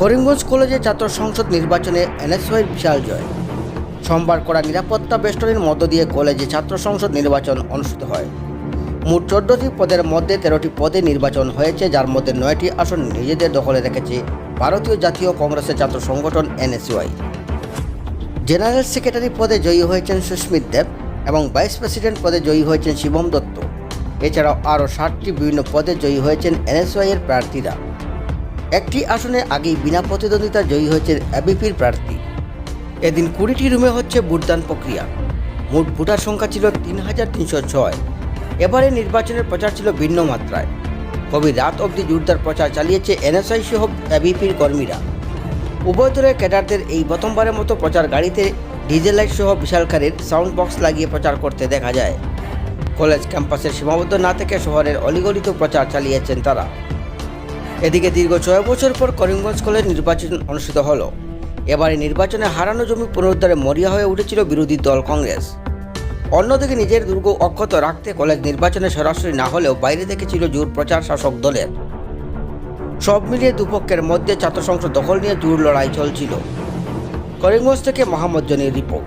করিমগঞ্জ কলেজে ছাত্র সংসদ নির্বাচনে এনএসওয়াইয়ের বিশাল জয়। সোমবার করা নিরাপত্তা বেষ্টনীর মধ্য দিয়ে কলেজে ছাত্র সংসদ নির্বাচন অনুষ্ঠিত হয়। মোট চোদ্দটি পদের মধ্যে তেরোটি পদে নির্বাচন হয়েছে, যার মধ্যে নয়টি আসন নিজেদের দখলে রেখেছে ভারতীয় জাতীয় কংগ্রেসের ছাত্র সংগঠন এনএসওয়াই। জেনারেল সেক্রেটারি পদে জয়ী হয়েছেন সুস্মিত দেব এবং ভাইস প্রেসিডেন্ট পদে জয়ী হয়েছেন শিবম দত্ত। এছাড়াও আরও ষাটটি বিভিন্ন পদে জয়ী হয়েছেন এনএসওয়াই এর প্রার্থীরা। একটি আসনে আগেই বিনা প্রতিদ্বন্দ্বিতা জয়ী হয়েছেন এবিপির প্রার্থী। এদিন কুড়িটি রুমে হচ্ছে ভোটদান প্রক্রিয়া। মোট ভোটার সংখ্যা ছিল তিন হাজার তিনশো ছয়। এবারে নির্বাচনের প্রচার ছিল ভিন্ন মাত্রায়। কবি রাত অবধি জোরদার প্রচার চালিয়েছে এনএসআই সহ এবিপির কর্মীরা। উভয় দলের ক্যাডারদের এই প্রথমবারের মতো প্রচার গাড়িতে ডিজেল লাইট সহ বিশালকারের সাউন্ড বক্স লাগিয়ে প্রচার করতে দেখা যায়। কলেজ ক্যাম্পাসের সীমাবদ্ধ না থেকে শহরের অলিগলিতেও প্রচার চালিয়েছেন তারা। এদিকে দীর্ঘ ছয় বছর পর করিমগঞ্জ কলেজ নির্বাচন অনুষ্ঠিত হলো। এবারে নির্বাচনে হারানো জমি পুনরুদ্ধারে মরিয়া হয়ে উঠেছিল বিরোধী দল কংগ্রেস। অন্যদিকে নিজের দুর্গ অক্ষত রাখতে কলেজ নির্বাচনে সরাসরি না হলেও বাইরে থেকে ছিল জোর প্রচার শাসক দলের। সব মিলিয়ে দুপক্ষের মধ্যে ছাত্র সংসদ দখল নিয়ে জোর লড়াই চলছিল। করিমগঞ্জ থেকে মোহাম্মদ জনির রিপোর্ট।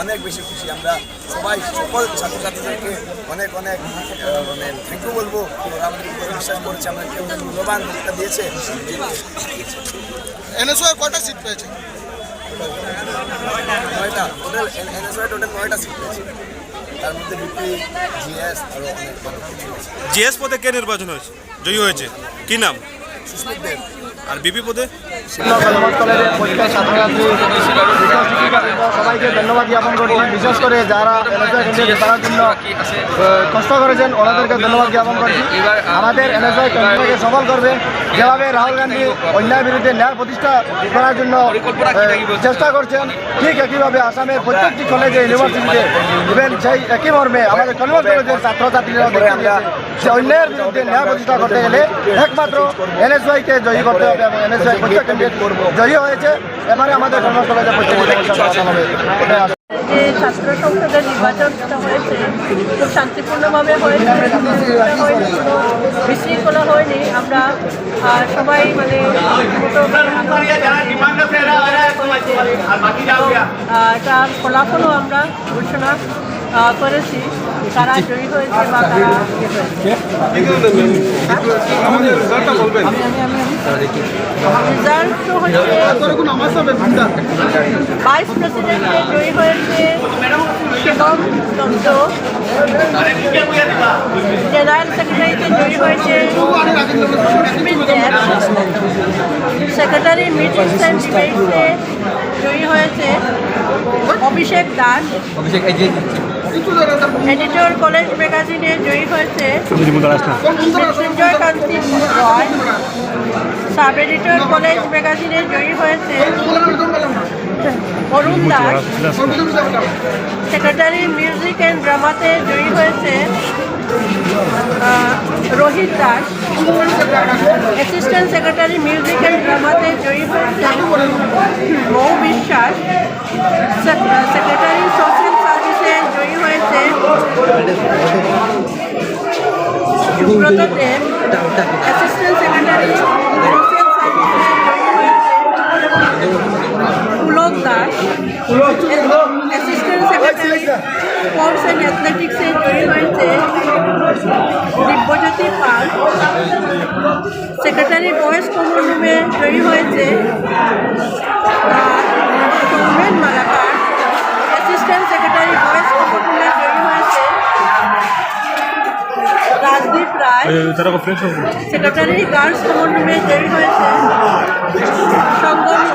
অনেক বেশি খুশি। আমরা সবাই সকল ছাত্রছাত্রীদেরকে অনেক অনেক মানে থ্যাংক ইউ বলব। ওরা আমাদের বিশ্বাস করেছে আমাদেরকে মূল্যবান ভোটটা দিয়েছে। এনএসওয়াই কয়টা সিট পেয়েছে? নয়টা। টোটাল এনএসওয়াই টোটাল নয়টা সিট পেয়েছে। তার মধ্যে বিপি জিএস আরও অনেক জিএস পদে কে নির্বাচন হয়েছে? জয়ী হয়েছে। কি নাম? আর বিপি সবাইকে ধন্যবাদ জ্ঞাপন করছি বিশেষ করে যারা তার জন্য কষ্ট করেছেন ওনাদেরকে ধন্যবাদ জ্ঞাপন করছি আমাদের এনএসআই কেন্দ্রকে সফল করবে যেভাবে রাহুল গান্ধী অন্যায় বিরুদ্ধে ন্যায় প্রতিষ্ঠা করার জন্য চেষ্টা করছেন ঠিক একইভাবে আসামের প্রত্যেকটি কলেজে ইউনিভার্সিটিতে ইভেন সেই একই মর্মে আমাদের কলেজের ছাত্রছাত্রীরা দেখতে যে বিরুদ্ধে ন্যায় প্রতিষ্ঠা করতে গেলে একমাত্র এনএসওয়াইকে জয়ী করতে হবে এবং এনএসওয়াই প্রত্যেক ক্যান্ডিডেট জয়ী হয়েছে। এবারে আমাদের হবে। এটাই আশা। যে ছাত্র সংসদের নির্বাচনটা হয়েছে খুব শান্তিপূর্ণভাবে হয়েছে কোনো বিশৃঙ্খলা হয়নি। আমরা সবাই মানে এবং, ফলাফলও আমরা ঘোষণা করেছি। কারা জয়ী হয়েছে বা ইয়ে হয়েছে। রেজাল্ট তো হচ্ছে ভাইস প্রেসিডেন্টে জয়ী হয়েছে শিবম দত্ত। জেনারেল সেক্রেটারিতে জয়ী হয়েছে সেক্রেটারি মিটিংস অ্যান্ড ডিবেটসে জয়ী হয়েছে অভিষেক দাস। এডিটর কলেজ ম্যাগাজিনে জয়ী হয়েছে Mrityunjay Kanti Roy sub editor college ম্যাগাজিনে জয়ী হয়েছে Arun Das secretary music and ড্রামাতে জয়ী হয়েছে Rohit Das. Assistant secretary music and ড্রামাতে জয়ী হয়েছে মৌ বিশ্বাস। সেক- secretary assistant secretary Pulak Das assistant secretary sports and অ্যাথলেটিক্সে জয়ী হয়েছে Dibyajyoti Pal secretary boys common রুমে জয়ী হয়েছে সৌমেন অ্যাসিস্ট্যান্ট সেক্রেটারি হয় সেক্রেটারি তার সমন্বয়ে তৈরি হয়েছে সঙ্গম